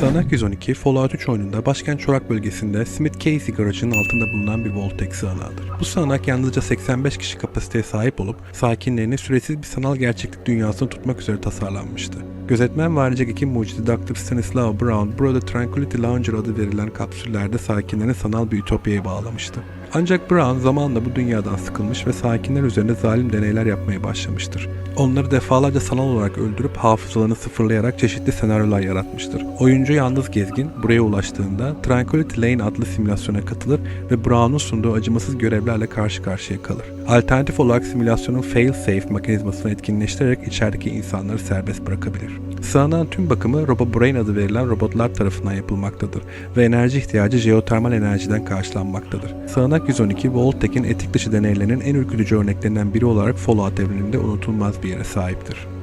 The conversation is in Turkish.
Sığınak 112, Fallout 3 oyununda başkent çorak bölgesinde Smith Casey garajının altında bulunan bir Voltek sığınağıdır. Bu sığınak yalnızca 85 kişi kapasiteye sahip olup sakinlerini süresiz bir sanal gerçeklik dünyasını tutmak üzere tasarlanmıştı. Gözetmen ve ayrıca iki mucidi Dr. Stanislaw Brown burada Tranquility Lounger adı verilen kapsüllerde sakinlerini sanal bir ütopyaya bağlamıştı. Ancak Brown zamanla bu dünyadan sıkılmış ve sakinler üzerinde zalim deneyler yapmaya başlamıştır. Onları defalarca sanal olarak öldürüp hafızalarını sıfırlayarak çeşitli senaryolar yaratmıştır. Oyuncu yalnız gezgin buraya ulaştığında Tranquility Lane adlı simülasyona katılır ve Brown'un sunduğu acımasız görevlerle karşı karşıya kalır. Alternatif olarak simülasyonun fail-safe mekanizmasını etkinleştirerek içerideki insanları serbest bırakabilir. Sığınağın tüm bakımı RoboBrain adı verilen robotlar tarafından yapılmaktadır ve enerji ihtiyacı jeotermal enerjiden karşılanmaktadır. Sığınak 112, Voltek'in etik dışı deneylerinin en ürkütücü örneklerinden biri olarak Fallout evreninde unutulmaz bir yere sahiptir.